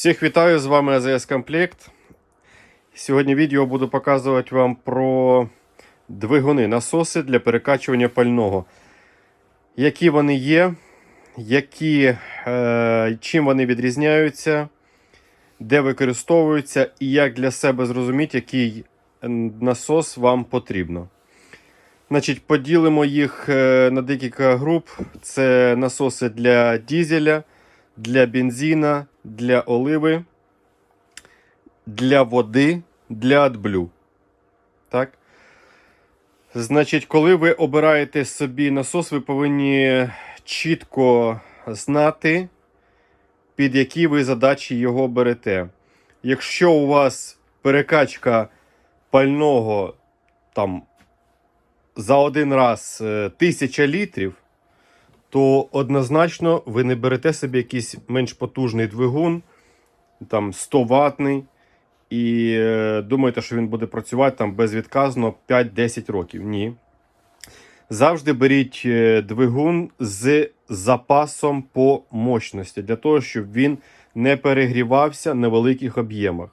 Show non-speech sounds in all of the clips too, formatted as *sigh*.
Всіх вітаю, з вами АЗС Комплект. Сьогодні відео буду показувати вам про двигуни, насоси для перекачування пального. Які вони є, які, е, чим вони відрізняються, де використовуються і як для себе зрозуміти, який насос вам потрібно. Значить, поділимо їх е, на декілька груп. Це насоси для дізеля, для бензина, для оливи, для води, для AdBlue. Так? Значить, коли ви обираєте собі насос, ви повинні чітко знати, під які ви задачі його берете. Якщо у вас перекачка пального там за один раз е, 1000 літрів, то однозначно ви не берете собі якийсь менш потужний двигун, там 100 ватний, і е, думаєте, що він буде працювати там безвідказно 5-10 років. Ні. Завжди беріть е, двигун з запасом по мощності, для того, щоб він не перегрівався на великих об'ємах.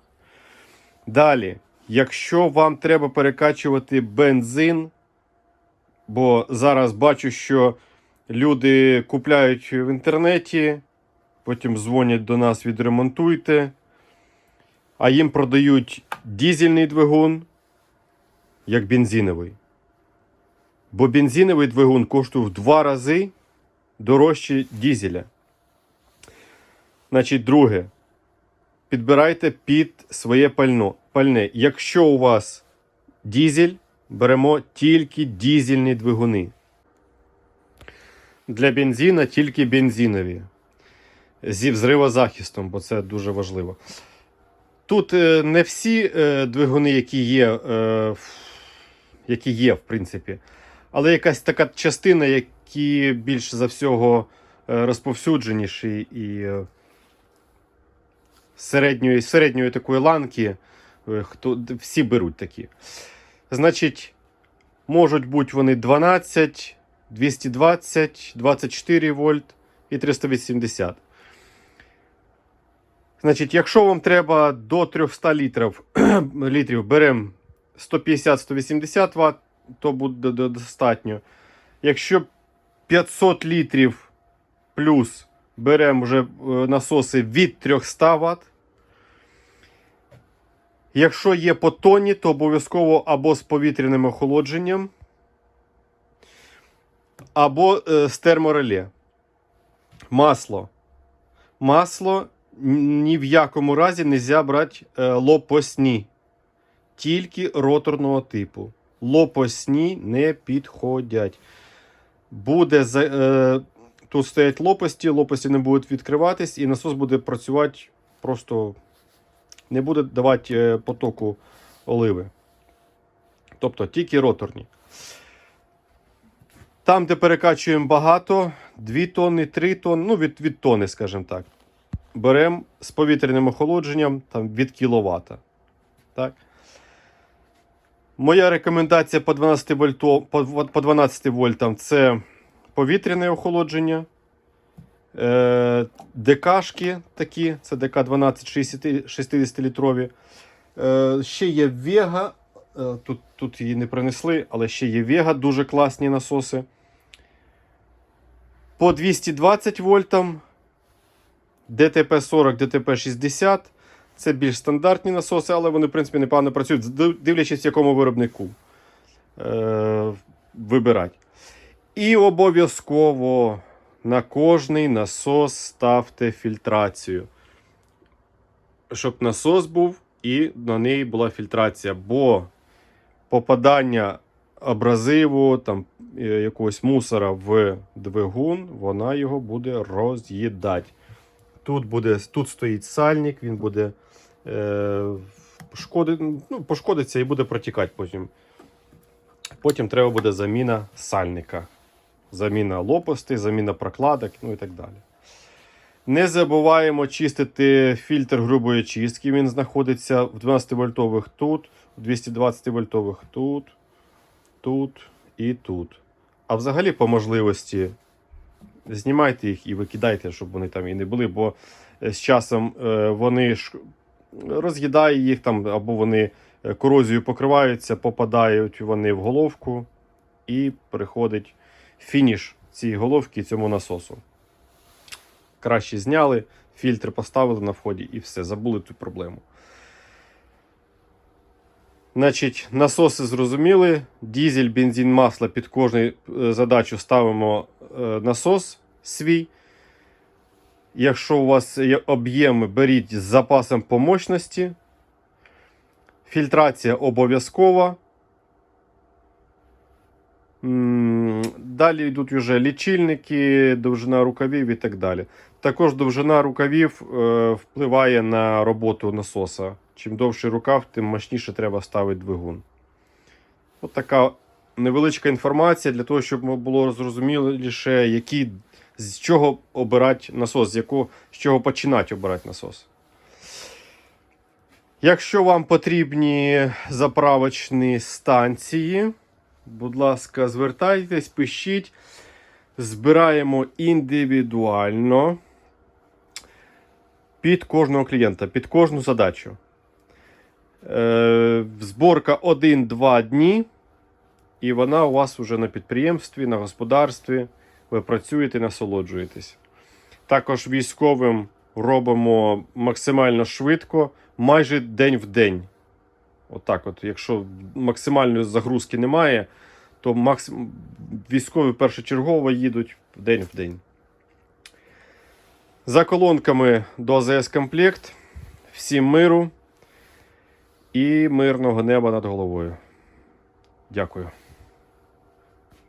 Далі, якщо вам треба перекачувати бензин, бо зараз бачу, що люди купляють в інтернеті, потім дзвонять до нас, відремонтуйте, а їм продають дізельний двигун як бензиновий. Бо бензиновий двигун коштує в два рази дорожче дізеля. Значить, друге. Підбирайте під своє пально, пальне. Якщо у вас дізель, беремо тільки дізельні двигуни. Для бензина тільки бензинові. Зі взривозахистом, бо це дуже важливо. Тут е, не всі е, двигуни, які є, е, які є, в принципі, але якась така частина, які більш за всього розповсюдженіші і середньої, середньої такої ланки, хто, всі беруть такі. Значить, можуть бути вони 12, 220, 24 вольт і 380. Значить, якщо вам треба до 300 літрів, *clears throat* літрів беремо 150-180 Вт, то буде достатньо. Якщо 500 літрів плюс беремо вже е, насоси від 300 Вт. Якщо є по тоні, то обов'язково або з повітряним охолодженням, або е, з термореле. Масло. Масло ні в якому разі не можна брати е, лопасні. Тільки роторного типу. Лопасні не підходять. Буде е, тут стоять лопасті, лопасті не будуть відкриватись, і насос буде працювати просто не буде давати е, потоку оливи. Тобто тільки роторні. Там, де перекачуємо багато, 2 тонни, 3 тонни, ну від, від тонни, скажімо так. Беремо з повітряним охолодженням там, від кіловата. Так? Моя рекомендація по 12 вольто, по, по 12 вольтам це повітряне охолодження. Е, ДКшки такі, це ДК 12 60 літрові. Е, ще є Vega. Е, тут, тут її не принесли, але ще є Vega, дуже класні насоси. По 220 вольтам. ДТП 40, ДТП 60. Це більш стандартні насоси, але вони, в принципі, непогано працюють, див- дивлячись, якому виробнику е, вибирати. І обов'язково на кожний насос ставте фільтрацію. Щоб насос був і на неї була фільтрація. Бо попадання абразиву, там, якогось мусора в двигун, вона його буде роз'їдати. Тут, буде, тут стоїть сальник, він буде е, шкоди, ну, пошкодиться і буде протікати потім. Потім треба буде заміна сальника. Заміна лопастей, заміна прокладок, ну і так далі. Не забуваємо чистити фільтр грубої чистки. Він знаходиться в 12 вольтових тут, в 220 вольтових тут, тут і тут. А взагалі, по можливості, знімайте їх і викидайте, щоб вони там і не були. Бо е, з часом е, вони ж роз'їдає їх там, або вони е, корозією покриваються, попадають вони в головку, і приходить фініш цієї головки цьому насосу. Краще зняли, фільтр поставили на вході і все, забули цю проблему. Значить, насоси зрозуміли. Дізель, бензин, масло під кожну е, задачу ставимо е, насос свій. Якщо у вас є об'єми, беріть з запасом по мощності. Фільтрація обов'язкова. Далі йдуть вже лічильники, довжина рукавів і так далі. Також довжина рукавів е, впливає на роботу насоса. Чим довший рукав, тим мощніше треба ставити двигун. От така невеличка інформація для того, щоб було зрозуміліше, які, з чого обирати насос, з, якого, з чого починати обирати насос. Якщо вам потрібні заправочні станції, будь ласка, звертайтесь, пишіть. Збираємо індивідуально під кожного клієнта, під кожну задачу. Е, зборка 1-2 дні, і вона у вас вже на підприємстві, на господарстві. Ви працюєте, насолоджуєтесь. Також військовим робимо максимально швидко, майже день в день. Отак, от, якщо максимальної загрузки немає, то максим... військові першочергово їдуть день в день. За колонками до АЗС комплект. Всім миру і мирного неба над головою. Дякую.